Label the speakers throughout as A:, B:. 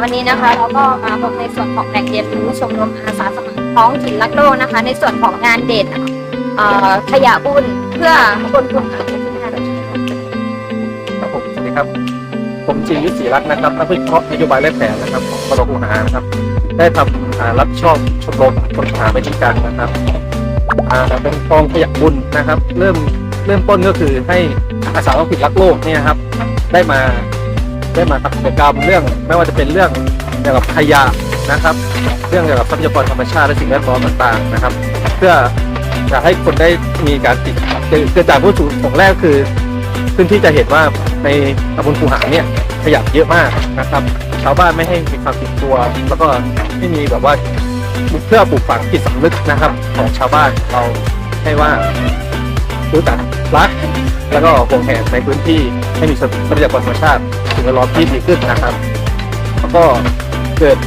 A: วันนี้นะคะเราก็มาพบในส่วนของแหล่งเรียนรู้ชมรมอาสาสมัครท้องถิ่นรักโลกนะคะ ในส่วนของงานเด่นขยะบุญเพื่อคนกลุ่มอาชีพงาน
B: ครับผมสวัสดีครับ ผมจิรยุศรีรักนะครับนักวิเคราะห์นโยบายและแผนนะครับของกรมหานะครับ ได้ทำรับชอบชมรมคนหาไม่ทิ้งกันนะครับเป็นกองขยะบุญนะครับ เริ่มเริ่มต้นก็คือให้อาสาท้องถิ่นรักโลกเนี่ยครับ ได้มา ได้มาทำกิจกรรมเรื่องไม่ว่าจะเป็นเรื่องเกี่ยวกับขยะนะครับ เรื่องเกี่ยวกับทรัพยากรธรรมชาติและสิ่งแวดล้อมต่างๆนะครับ เพื่อจะให้คนได้มีการติดคือคือจากผู้สูงของแรกคือซึ่งที่จะเห็นว่าในตำบลคูหาเนี่ยขยะเยอะมากนะครับ ชาวบ้านไม่ให้มีความติดตัว แล้วก็ไม่มีแบบว่าเพื่อปลูกฝังจิตสำนึกนะครับ ของชาวบ้านเราให้ว่ารู้จักรัก แล้วก็ห่วงแหนในพื้นที่ให้มีทรัพยากรธรรมชาติ สิ่งแวดล้อมที่ดีขึ้นนะครับ แล้วก็เกิด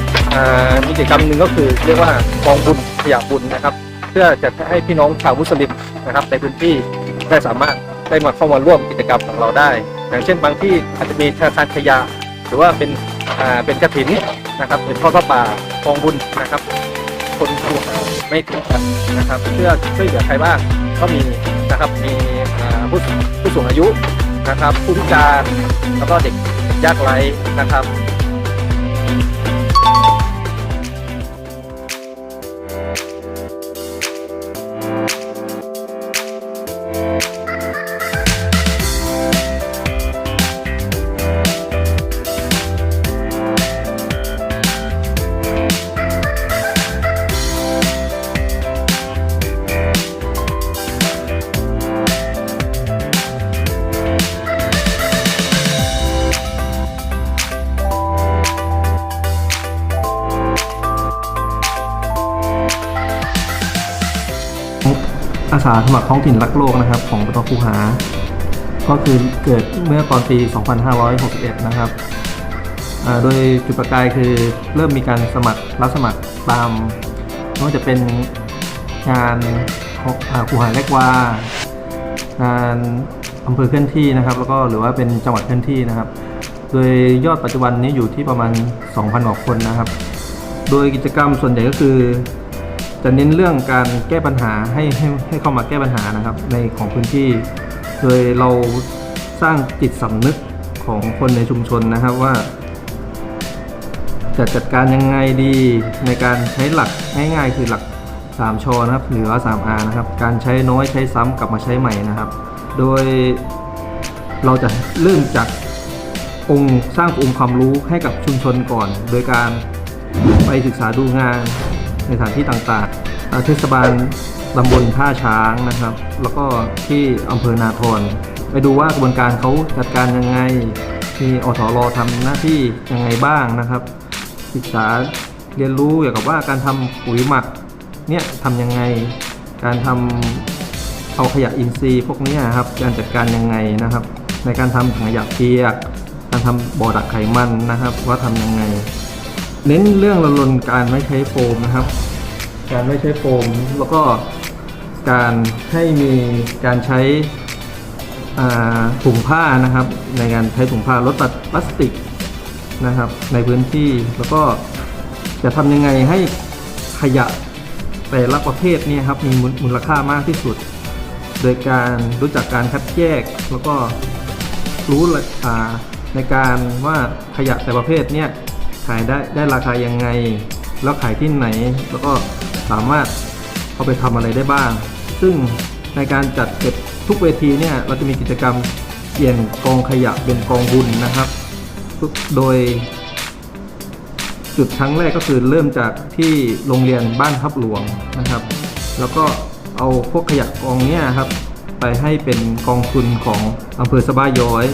B: มีกิจกรรมหนึ่งก็คือเรียกว่ากองบุญขยะบุญนะครับ เพื่อจะให้พี่น้องชาวมุสลิมนะครับ ในพื้นที่ได้สามารถได้มาเข้ามาร่วมกิจกรรมของเราได้ อย่างเช่นบางที่อาจจะมีธนาคารขยะหรือว่าเป็นเป็นกระถินนะครับเป็นทอดผ้าป่ากองบุญนะครับ คนดูไม่ถึงกันนะครับ เพื่อช่วยเหลือใครบ้างก็มีนะครับมีผู้ผู้สูงอายุนะครับผู้พิการแล้วก็เด็ก ยากไร้นะครับ
C: อาสาสมัครท้องถิ่นรักโลกนะครับ ของปตคูหา ก็คือเกิดเมื่อตอนปี 2561 นะครับโดยจุดประกายคือเริ่มมีการสมัครรับสมัครตามไม่ว่าจะเป็นงานขอาคูหาเล็กวางานอำเภอเคลื่อนที่นะครับ แล้วก็หรือว่าเป็นจังหวัดเคลื่อนที่นะครับ โดยยอดปัจจุบันนี้อยู่ที่ประมาณ 2,000กว่าคนนะครับ โดยกิจกรรมส่วนใหญ่ก็คือ จะเน้นเรื่องการแก้ปัญหาให้ให้ให้เข้ามาแก้ปัญหานะครับ ในของพื้นที่ โดยเราสร้างจิตสำนึกของคนในชุมชนนะครับว่า จะจัดการยังไงดีในการใช้หลักง่ายๆ คือหลัก3ชอนะครับหรือว่า 3R นะครับ การใช้น้อยใช้ซ้ำกลับมาใช้ใหม่นะครับ โดยเราจะเริ่มจากองค์สร้างองค์ความรู้ให้กับชุมชนก่อน โดยการไปศึกษาดูงาน ในสถานที่ต่างๆอ่าเทศบาลตำบลท่าช้างนะครับ แล้วก็ที่อำเภอนาทรไปดูว่ากระบวนการเขาจัดการยังไง มีอสรทำหน้าที่ยังไงบ้างนะครับ ศึกษาเรียนรู้เกี่ยวกับว่าการทำปุ๋ยหมักเนี่ยทำยังไง การทำเอาขยะอินทรีย์พวกนี้ยครับ การจัดการยังไงนะครับ ในการทำถังขยะเปียก การทำบ่อดักไขมันนะครับ ว่าทำยังไง เน้นเรื่องรณรงค์การไม่ใช้โฟมนะครับ การไม่ใช้โฟมแล้วก็การให้มีการใช้ถุงผ้านะครับ ในการใช้ถุงผ้าลดพลาสติกนะครับ ในพื้นที่แล้วก็จะทำยังไงให้ขยะแต่ละประเภทนี่ครับมีมูลค่ามากที่สุด โดยการรู้จักการคัดแยกแล้วก็รู้ในการว่าขยะแต่ประเภทเนี่ย ขายได้ได้ราคายังไง แล้วขายที่ไหน แล้วก็สามารถเอาไปทำอะไรได้บ้าง ซึ่งในการจัดเก็บทุกเวทีเนี่ยเราจะมีกิจกรรมเปลี่ยนกองขยะเป็นกองบุญนะครับ โดย จุดครั้งแรกก็คือเริ่มจากที่โรงเรียนบ้านทับหลวงนะครับ แล้วก็เอาพวกขยะกองเนี้ยครับไปให้เป็นกองทุนของอำเภอสะบ้าย้อย